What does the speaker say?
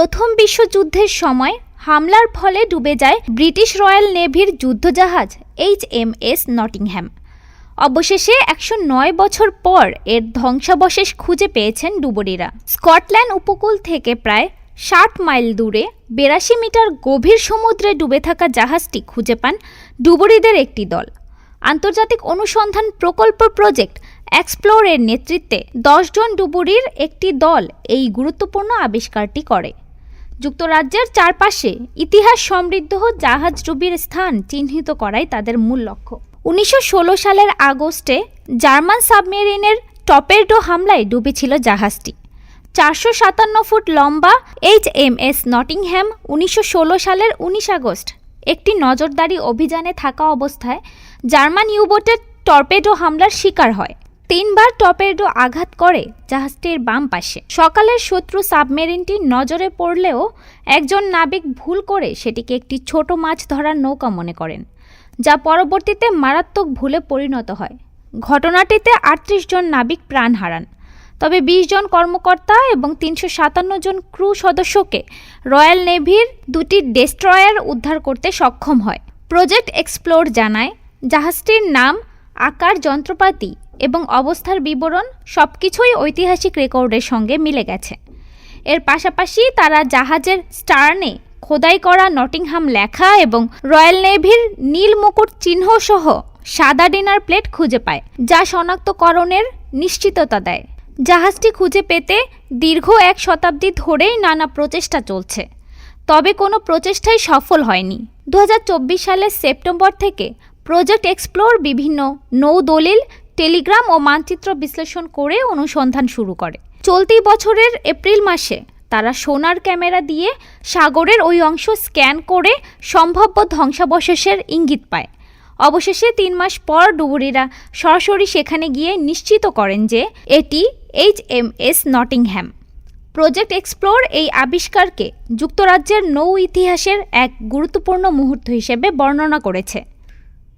প্রথম বিশ্বযুদ্ধের সময় হামলার ফলে ডুবে যায় ব্রিটিশ রয়্যাল নেভির যুদ্ধজাহাজ এইচ এম এস নটিংহ্যাম। অবশেষে একশো নয় বছর পর এর ধ্বংসাবশেষ খুঁজে পেয়েছেন ডুবুরিরা। স্কটল্যান্ড উপকূল থেকে প্রায় ষাট মাইল দূরে বেরাশি মিটার গভীর সমুদ্রে ডুবে থাকা জাহাজটি খুঁজে পান ডুবুরিদের একটি দল। আন্তর্জাতিক অনুসন্ধান প্রকল্প প্রজেক্ট এক্সপ্লোরের নেতৃত্বে দশজন ডুবুরির একটি দল এই গুরুত্বপূর্ণ আবিষ্কারটি করে। যুক্তরাজ্যের চারপাশে ইতিহাস সমৃদ্ধ জাহাজ ডুবির স্থান চিহ্নিত করাই তাদের মূল লক্ষ্য। উনিশশো ষোলো সালের আগস্টে জার্মান সাবমেরিনের টপেরডো হামলায় ডুবেছিল জাহাজটি। চারশো সাতান্ন ফুট লম্বা এইচ এম এস নটিংহ্যাম উনিশশো ষোলো সালের উনিশ আগস্ট একটি নজরদারি অভিযানে থাকা অবস্থায় জার্মান ইউবোটের টর্পেডো হামলার শিকার হয়। তিনবার টর্পেডো আঘাত করে জাহাজটির বাম পাশে। সকালের শত্রু সাবমেরিনটি নজরে পড়লেও একজন নাবিক ভুল করে সেটিকে একটি ছোট মাছ ধরার নৌকা মনে করেন, যা পরবর্তীতে মারাত্মক ভুলে পরিণত হয়। ঘটনাটিতে আটত্রিশ জন নাবিক প্রাণ হারান। তবে বিশ জন কর্মকর্তা এবং তিনশো সাতান্ন জন ক্রু সদস্যকে রয়্যাল নেভির দুটি ডেস্ট্রয়ার উদ্ধার করতে সক্ষম হয়। প্রজেক্ট এক্সপ্লোর জানায়, জাহাজটির নাম আকার, যন্ত্রপাতি এবং অবস্থার বিবরণ সব কিছুই ঐতিহাসিক রেকর্ডের সঙ্গে মিলে গেছে। এর পাশাপাশি তারা জাহাজের স্টার্নে খোদাই করা নটিংহাম লেখা এবং রয়্যাল নেভির নীল মুকুট চিহ্ন সহ সাদা ডিনার প্লেট খুঁজে পায়, যা শনাক্তকরণের নিশ্চিততা দেয়। জাহাজটি খুঁজে পেতে দীর্ঘ এক শতাব্দী ধরেই নানা প্রচেষ্টা চলছে। তবে কোনো প্রচেষ্টাই সফল হয়নি। দু হাজার চব্বিশ সালের সেপ্টেম্বর থেকে প্রজেক্ট এক্সপ্লোর বিভিন্ন নৌদলিল, টেলিগ্রাম ও মানচিত্র বিশ্লেষণ করে অনুসন্ধান শুরু করে। চলতি বছরের এপ্রিল মাসে তারা সোনার ক্যামেরা দিয়ে সাগরের ওই অংশ স্ক্যান করে সম্ভাব্য ধ্বংসাবশেষের ইঙ্গিত পায়। অবশেষে তিন মাস পর ডুবুরিরা সরাসরি সেখানে গিয়ে নিশ্চিত করেন যে এটি H M S Nottingham. Project explore এই আবিষ্কারকে যুক্তরাজ্যের নৌ ইতিহাসের এক গুরুত্বপূর্ণ মুহূর্ত হিসেবে বর্ণনা করেছে।